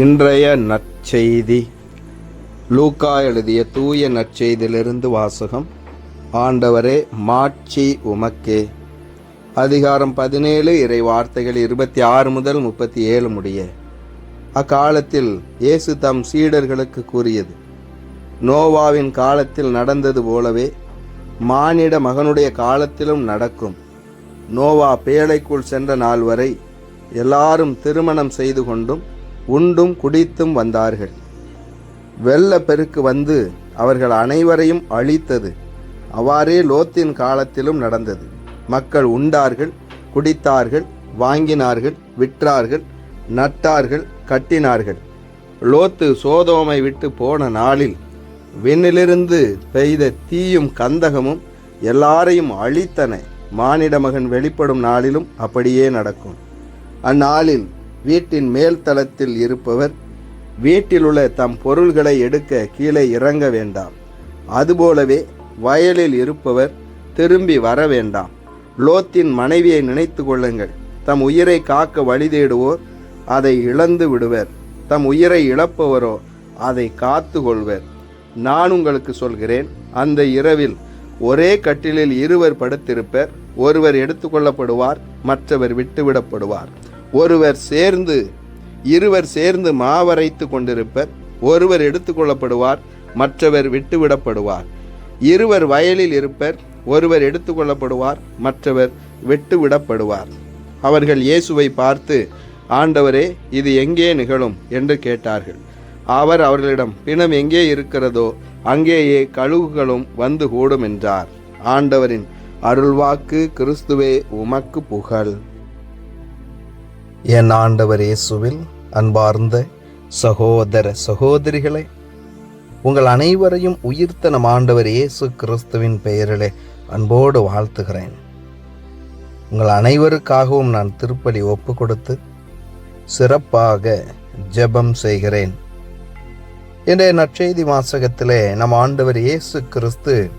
இன்றைய நற்செய்தி. லூக்கா எழுதிய தூய நற்செய்தியிலிருந்து வாசகம். ஆண்டவரே மாட்சி உமக்கே. அதிகாரம் பதினேழு இறை வார்த்தைகள் இருபத்தி ஆறு முதல் முப்பத்தி ஏழு முடிய. அக்காலத்தில் இயேசு தம் சீடர்களுக்கு கூறியது நோவாவின் காலத்தில் நடந்தது போலவே மானிட மகனுடைய காலத்திலும் நடக்கும். நோவா பேழைக்குள் சென்ற நாள் வரை எல்லாரும் திருமணம் செய்து கொண்டும் உண்டும் குடித்தும் வந்தார்கள். வெள்ளப்பெருக்கு வந்து அவர்கள் அனைவரையும் அழித்தது. அவ்வாறே லோத்தின் காலத்திலும் நடந்தது. மக்கள் உண்டார்கள் குடித்தார்கள் வாங்கினார்கள் விற்றார்கள் நட்டார்கள் கட்டினார்கள். லோத்து சோதோமை விட்டு போன நாளில் விண்ணிலிருந்து பெய்த தீயும் கந்தகமும் எல்லாரையும் அழித்தன. மானிட மகன் வெளிப்படும் நாளிலும் அப்படியே நடக்கும். அந்நாளில் வீட்டின் மேல் தளத்தில் இருப்பவர் வீட்டிலுள்ள தம் பொருள்களை எடுக்க கீழே இறங்க வேண்டாம். அதுபோலவே வயலில் இருப்பவர் திரும்பி வர வேண்டாம். லோத்தின் மனைவியை நினைத்து கொள்ளுங்கள். தம் உயிரை காக்க வழி தேடுவோர் அதை இழந்து விடுவர். தம் உயிரை இழப்பவரோ அதை காத்து கொள்வர். நான் உங்களுக்கு சொல்கிறேன் அந்த இரவில் ஒரே கட்டிலில் இருவர் படுத்திருப்பர் ஒருவர் எடுத்துக்கொள்ளப்படுவார் மற்றவர் விட்டுவிடப்படுவார். ஒருவர் சேர்ந்து இருவர் சேர்ந்து மாவரைத்து கொண்டிருப்பர். ஒருவர் எடுத்துக்கொள்ளப்படுவார் மற்றவர் விட்டுவிடப்படுவார். இருவர் வயலில் இருப்பர் ஒருவர் எடுத்துக்கொள்ளப்படுவார் மற்றவர் விட்டுவிடப்படுவார். அவர்கள் இயேசுவை பார்த்து ஆண்டவரே இது எங்கே நிகழும்? என்று கேட்டார்கள். அவர் அவர்களிடம் பிணம் எங்கே இருக்கிறதோ அங்கேயே கழுகுகளும் வந்து கூடும் என்றார். ஆண்டவரின் அருள்வாக்கு கிறிஸ்துவே உமக்கு புகழ். என் ஆண்டவர் இயேசுவில் அன்பார்ந்த சகோதர சகோதரிகளே உங்கள் அனைவரையும் உயிர்த்த நம் ஆண்டவர் இயேசு கிறிஸ்துவின் பெயரிலே அன்போடு வாழ்த்துகிறேன். உங்கள் அனைவருக்காகவும் நான் திருப்பலி ஒப்பு கொடுத்து சிறப்பாக ஜெபம் செய்கிறேன். இன்றைய நற்செய்தி வாசகத்திலே நம் ஆண்டவர் இயேசு கிறிஸ்து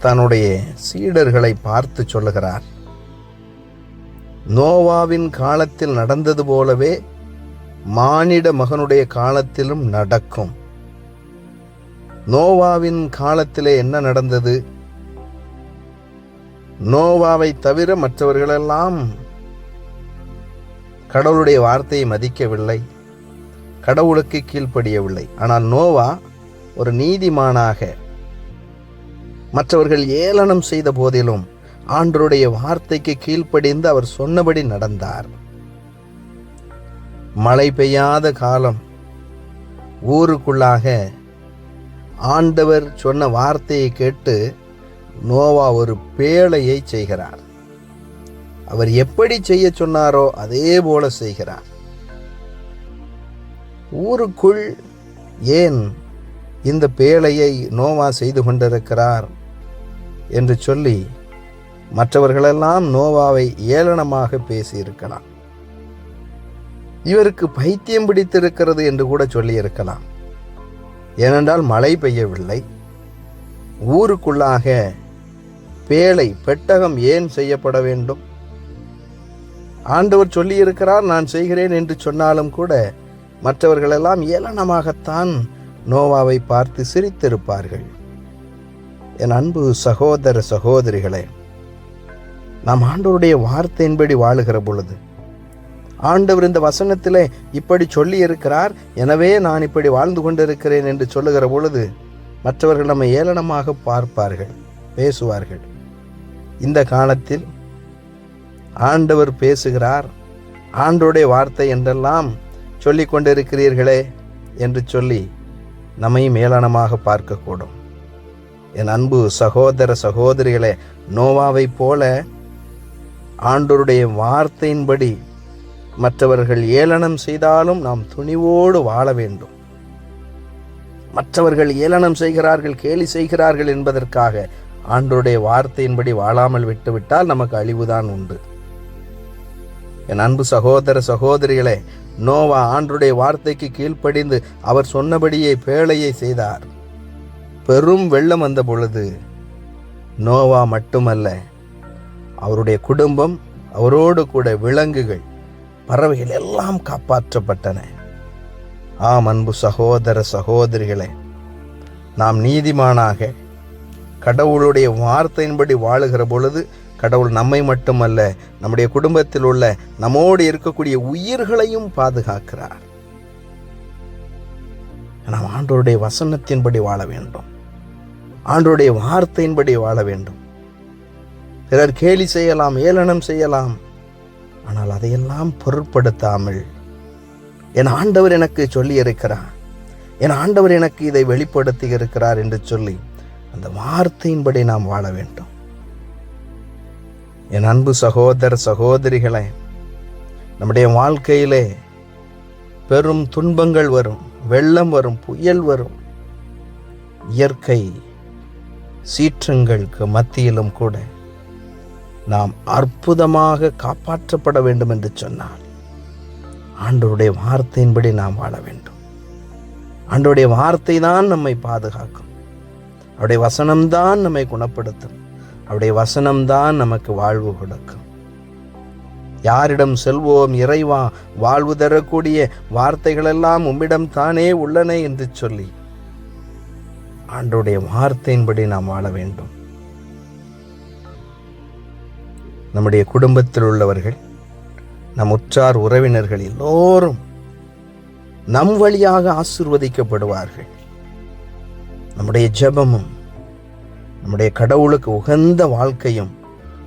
தன்னுடைய சீடர்களை பார்த்து சொல்லுகிறார். நோவாவின் காலத்தில் நடந்தது போலவே மானிட மகனுடைய காலத்திலும் நடக்கும். நோவாவின் காலத்திலே என்ன நடந்தது? நோவாவை தவிர மற்றவர்களெல்லாம் கடவுளுடைய வார்த்தையை மதிக்கவில்லை கடவுளுக்கு கீழ்ப்படியவில்லை. ஆனால் நோவா ஒரு நீதிமானாக மற்றவர்கள் ஏளனம் செய்த போதிலும் ஆண்டருடைய வார்த்தைக்கு கீழ்ப்படிந்து அவர் சொன்னபடி நடந்தார். மழை பெய்யாத காலம் ஊருக்குள்ளாக ஆண்டவர் சொன்ன வார்த்தையை கேட்டு நோவா ஒரு பேழையை செய்கிறார். அவர் எப்படி செய்ய சொன்னாரோ அதே போல செய்கிறார். ஊருக்குள் ஏன் இந்த பேழையை நோவா செய்து கொண்டிருக்கிறார் என்று சொல்லி மற்றவர்களெல்லாம் நோவாவை ஏளனமாக பேசியிருக்கலாம். இவருக்கு பைத்தியம் பிடித்திருக்கிறது என்று கூட சொல்லியிருக்கலாம். ஏனென்றால் மழை பெய்யவில்லை. ஊருக்குள்ளாக பேழை பெட்டகம் ஏன் செய்யப்பட வேண்டும்? ஆண்டவர் சொல்லியிருக்கிறார் நான் செய்கிறேன் என்று சொன்னாலும் கூட மற்றவர்களெல்லாம் ஏளனமாகத்தான் நோவாவை பார்த்து சிரித்திருப்பார்கள். என் அன்பு சகோதர சகோதரிகளே நாம் ஆண்டவருடைய வார்த்தையின்படி வாழுகிற பொழுது. ஆண்டவர் இந்த வசனத்தில் இப்படி சொல்லி இருக்கிறார் எனவே நான் இப்படி வாழ்ந்து கொண்டிருக்கிறேன் என்று சொல்லுகிற பொழுது மற்றவர்கள் நம்மை ஏளனமாக பார்ப்பார்கள் பேசுவார்கள். இந்த காலத்தில் ஆண்டவர் பேசுகிறார் ஆண்டோடைய வார்த்தை என்றெல்லாம் சொல்லி கொண்டிருக்கிறீர்களே என்று சொல்லி நம்மையும் ஏளனமாக பார்க்கக்கூடும். என் அன்பு சகோதர சகோதரிகளே நோவாவைப் போல ஆண்டோருடைய வார்த்தையின்படி மற்றவர்கள் ஏளனம் செய்தாலும் நாம் துணிவோடு வாழ வேண்டும். மற்றவர்கள் ஏளனம் செய்கிறார்கள் கேலி செய்கிறார்கள் என்பதற்காக ஆண்டோருடைய வார்த்தையின்படி வாழாமல் விட்டுவிட்டால் நமக்கு அழிவுதான் உண்டு. என் அன்பு சகோதர சகோதரிகளே நோவா ஆண்டுடைய வார்த்தைக்கு கீழ்ப்படிந்து அவர் சொன்னபடியே பேழையை செய்தார். பெரும் வெள்ளம் வந்த பொழுது நோவா மட்டுமல்ல அவருடைய குடும்பம் அவரோடு கூட விலங்குகள் பறவைகள் எல்லாம் காப்பாற்றப்பட்டன. ஆம் அன்பு சகோதர சகோதரிகளே நாம் நீதிமானாக கடவுளுடைய வார்த்தையின்படி வாழுகிற பொழுது கடவுள் நம்மை மட்டுமல்ல நம்முடைய குடும்பத்தில் உள்ள நம்மோடு இருக்கக்கூடிய உயிர்களையும் பாதுகாக்கிறார். நாம் ஆண்டோருடைய வசனத்தின்படி வாழ வேண்டும். ஆண்டோருடைய வார்த்தையின்படி வாழ வேண்டும். பிறர் கேலி செய்யலாம் ஏளனம் செய்யலாம். ஆனால் அதையெல்லாம் பொருட்படுத்தாமல் என் ஆண்டவர் எனக்கு சொல்லி இருக்கிறார் என் ஆண்டவர் எனக்கு இதை வெளிப்படுத்தி இருக்கிறார் என்று சொல்லி அந்த வார்த்தையின்படி நாம் வாழ வேண்டும். என் அன்பு சகோதர சகோதரிகளே நம்முடைய வாழ்க்கையிலே பெரும் துன்பங்கள் வரும் வெள்ளம் வரும் புயல் வரும். இயற்கை சீற்றங்களுக்கு மத்தியிலும் கூட நாம் அற்புதமாக காப்பாற்றப்பட வேண்டும் என்று சொன்னார் ஆண்டவருடைய வார்த்தையின்படி நாம் வாழ வேண்டும். ஆண்டவருடைய வார்த்தை தான் நம்மை பாதுகாக்கும். அவருடைய வசனம்தான் நம்மை குணப்படுத்தும். அவருடைய வசனம்தான் நமக்கு வாழ்வு கொடுக்கும். யாரிடம் செல்வோம் இறைவா வாழ்வு தரக்கூடிய வார்த்தைகளெல்லாம் உம்மிடம் தானே உள்ளன என்று சொல்லி ஆண்டவருடைய வார்த்தையின்படி நாம் வாழ வேண்டும். நம்முடைய குடும்பத்தில் உள்ளவர்கள் நம் உற்றார் உறவினர்கள் எல்லோரும் நம் வழியாக ஆசிர்வதிக்கப்படுவார்கள். நம்முடைய ஜெபமும் நம்முடைய கடவுளுக்கு உகந்த வாழ்க்கையும்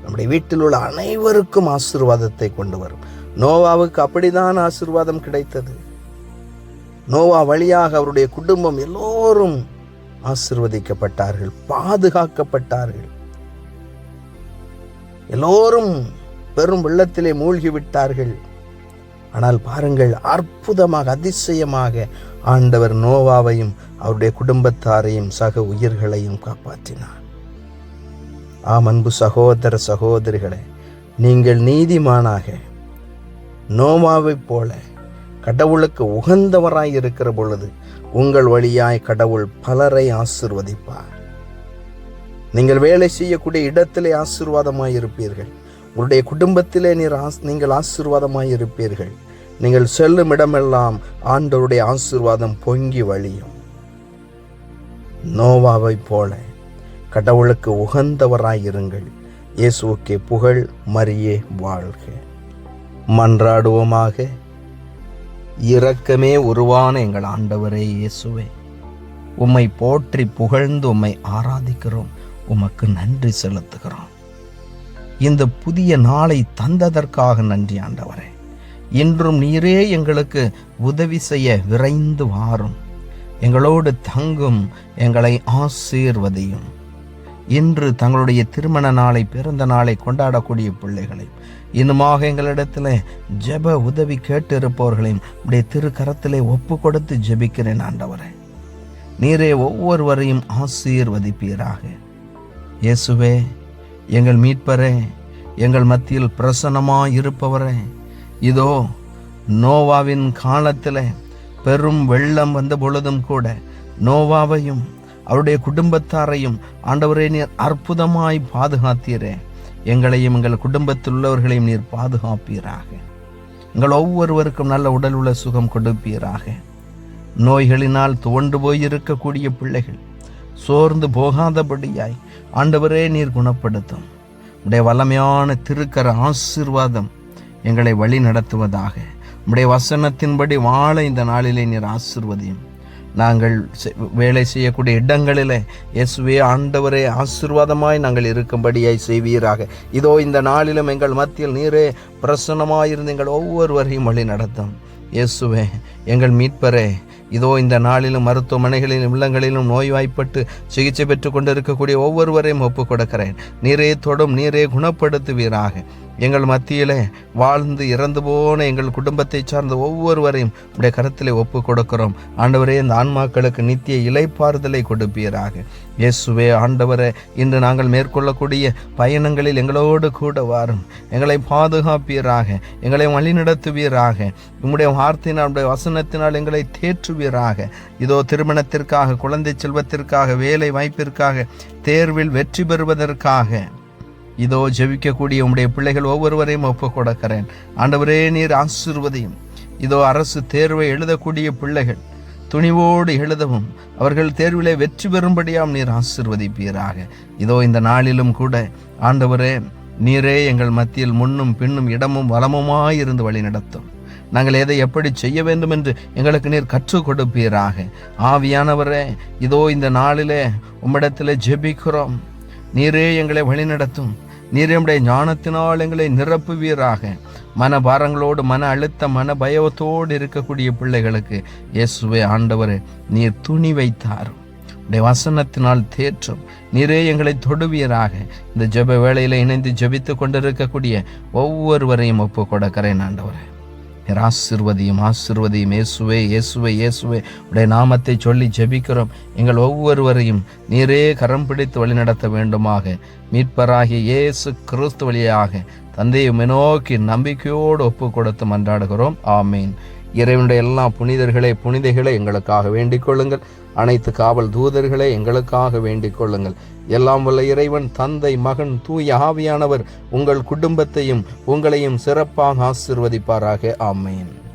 நம்முடைய வீட்டில் உள்ள அனைவருக்கும் ஆசிர்வாதத்தை கொண்டு வரும். நோவாவுக்கு அப்படிதான் ஆசிர்வாதம் கிடைத்தது. நோவா வழியாக அவருடைய குடும்பம் எல்லோரும் ஆசிர்வதிக்கப்பட்டார்கள் பாதுகாக்கப்பட்டார்கள். எல்லோரும் பெரும் வெள்ளத்திலே மூழ்கிவிட்டார்கள். ஆனால் பாருங்கள் அற்புதமாக அதிசயமாக ஆண்டவர் நோவாவையும் அவருடைய குடும்பத்தாரையும் சக உயிர்களையும் காப்பாற்றினார். ஆம் அன்பு சகோதர சகோதரிகளே நீங்கள் நீதிமானாக நோவாவைப் போல கடவுளுக்கு உகந்தவராய் இருக்கிற பொழுது உங்கள் வழியாய் கடவுள் பலரை ஆசிர்வதிப்பார். நீங்கள் வேலை செய்யக்கூடிய இடத்திலே ஆசீர்வாதமாய் இருப்பீர்கள் உங்களுடைய குடும்பத்திலே நீர் ஆஸ் நீங்கள் ஆசீர்வாதமாய் இருப்பீர்கள் நீங்கள் செல்லும் இடமெல்லாம் ஆண்டவருடைய ஆசீர்வாதம் பொங்கி வழியும். நோவாவைப் போல கடவுளுக்கு உகந்தவராய் இருங்கள் புகழ் மரியே வாழ்க. மன்றாடுவோமாக. இரக்கமே உருவான எங்கள் ஆண்டவரே இயேசுவே. உம்மை போற்றி புகழ்ந்து உம்மை ஆராதிக்கிறோம். உமக்கு நன்றி செலுத்துகிறோம். இந்த புதிய நாளை தந்ததற்காக நன்றி ஆண்டவரே. இன்றும் நீரே எங்களுக்கு உதவி செய்ய விரைந்து வாரும். எங்களோடு தங்கும் எங்களை ஆசீர்வதியும். இன்று தங்களுடைய திருமண நாளை பிறந்த நாளை கொண்டாடக்கூடிய பிள்ளைகளை இன்னுமாக எங்களிடத்தில் ஜெப உதவி கேட்டிருப்பவர்களையும் உடைய திருக்கரத்திலே ஒப்பு கொடுத்து ஜெபிக்கிறேன் ஆண்டவரே. நீரே ஒவ்வொருவரையும் ஆசீர்வதிப்பீராக. இயேசுவே எங்கள் மீட்பரே எங்கள் மத்தியில் பிரசன்னமாக இருப்பவரே. இதோ நோவாவின் காலத்தில் பெரும் வெள்ளம் வந்த பொழுதும் கூட நோவாவையும் அவருடைய குடும்பத்தாரையும் ஆண்டவரே நீர் அற்புதமாய் பாதுகாத்தீரே. எங்களையும் எங்கள் குடும்பத்தில் உள்ளவர்களையும் நீர் பாதுகாப்பீராக. எங்கள் ஒவ்வொருவருக்கும் நல்ல உடல் உள்ள சுகம் கொடுப்பீராக. நோய்களினால் துவண்டு போயிருக்கக்கூடிய பிள்ளைகள் சோர்ந்து போகாதபடியாய் ஆண்டவரே நீர் குணப்படுத்தும். உடைய வல்லமையான திருக்கர ஆசீர்வாதம் எங்களை வழி நடத்துவதாக. உடைய வசனத்தின்படி வாழ இந்த நாளிலே நீர் ஆசிர்வதியும். நாங்கள் வேலை செய்யக்கூடிய இடங்களிலே இயேசுவே ஆண்டவரே ஆசிர்வாதமாய் நாங்கள் இருக்கும்படியாய் செய்வீராக. இதோ இந்த நாளிலும் எங்கள் மத்தியில் நீரே பிரசன்னமாயிருந்து எங்கள் ஒவ்வொருவரையும் வழி நடத்தும் இயேசுவே எங்கள் மீட்பரே இதோ இந்த நாளிலும் மருத்துவமனைகளிலும் இல்லங்களிலும் நோய்வாய்ப்பட்டு சிகிச்சை பெற்று கொண்டிருக்கக்கூடிய ஒவ்வொருவரையும் ஒப்புக் கொடுக்கிறேன். நீரே தொடும் நீரே குணப்படுத்துவீராக. எங்கள் மத்தியிலே வாழ்ந்து இறந்து போன எங்கள் குடும்பத்தை சார்ந்த ஒவ்வொருவரையும் உடைய கரத்திலே ஒப்பு கொடுக்கிறோம் ஆண்டவரே இந்த ஆன்மாக்களுக்கு நித்திய இலைப்பாறுதலை கொடுப்பீராக. இயேசுவே ஆண்டவரே இன்று நாங்கள் மேற்கொள்ளக்கூடிய பயணங்களில் எங்களோடு கூட வாரும். எங்களை பாதுகாப்பீராக எங்களை வழிநடத்துவீராக. உம்முடைய வார்த்தையினால் உடைய வசனத்தினால் எங்களை தேற்றுவீராக. இதோ திருமணத்திற்காக குழந்தை செல்வத்திற்காக வேலை வாய்ப்பிற்காக தேர்வில் வெற்றி பெறுவதற்காக. இதோ ஜெபிக்கக்கூடிய உம்முடைய பிள்ளைகள் ஒவ்வொருவரையும் ஒப்புக் கொடுக்கிறேன் ஆண்டவரே நீர் ஆசிர்வதையும். இதோ அரசு தேர்வை எழுதக்கூடிய பிள்ளைகள் துணிவோடு எழுதவும் அவர்கள் தேர்விலே வெற்றி பெறும்படியாம் நீர் ஆசிர்வதிப்பீராக. இதோ இந்த நாளிலும் கூட ஆண்டவரே நீரே எங்கள் மத்தியில் முன்னும் பின்னும் இடமும் வளமுமாயிருந்து வழி நடத்தும். நாங்கள் எதை எப்படி செய்ய வேண்டும் என்று எங்களுக்கு நீர் கற்றுக் கொடுப்பீராக. ஆவியானவரே இதோ இந்த நாளிலே உம்மிடத்திலே ஜெபிக்கிறோம். நீரே எங்களை வழிநடத்தும். நீர் எம்முடைய ஞானத்தினால் எங்களை நிரப்புவீராக. மன பாரங்களோடு மன அழுத்த மன பயத்தோடு இருக்கக்கூடிய பிள்ளைகளுக்கு இயேசுவை ஆண்டவர் நீர் துணி வைத்தாரும் உடைய வசனத்தினால் தேற்றும். நீரே எங்களை தொடுவீராக. இந்த ஜெப வேளையில் இணைந்து ஜெபித்து கொண்டிருக்கக்கூடிய ஒவ்வொருவரையும் ஒப்பு கொடுக்கிறேன் ஆண்டவரே. நீர் ஆசிர்வதியும் ஆசிர்வதியும். இயேசுவே இயேசுவே இயேசுவே. உடைய நாமத்தை சொல்லி ஜெபிக்கிறோம். எங்கள் ஒவ்வொருவரையும் நீரே கரம் பிடித்து வழிநடத்த வேண்டுமாக. மீட்பராகிய இயேசு கிறிஸ்து வழியாக தந்தையை நோக்கி நம்பிக்கையோடு ஒப்பு கொடுத்து மன்றாடுகிறோம். ஆமீன். இறைவனுடைய எல்லா புனிதர்களே புனிதைகளை எங்களுக்காக வேண்டிக் கொள்ளுங்கள். அனைத்து காவல் தூதர்களே எங்களுக்காக வேண்டிக் கொள்ளுங்கள். எல்லாம் வல்ல இறைவன் தந்தை மகன் தூய ஆவியானவர் உங்கள் குடும்பத்தையும் உங்களையும் சிறப்பாக ஆசிர்வதிப்பாராக. ஆமேன்.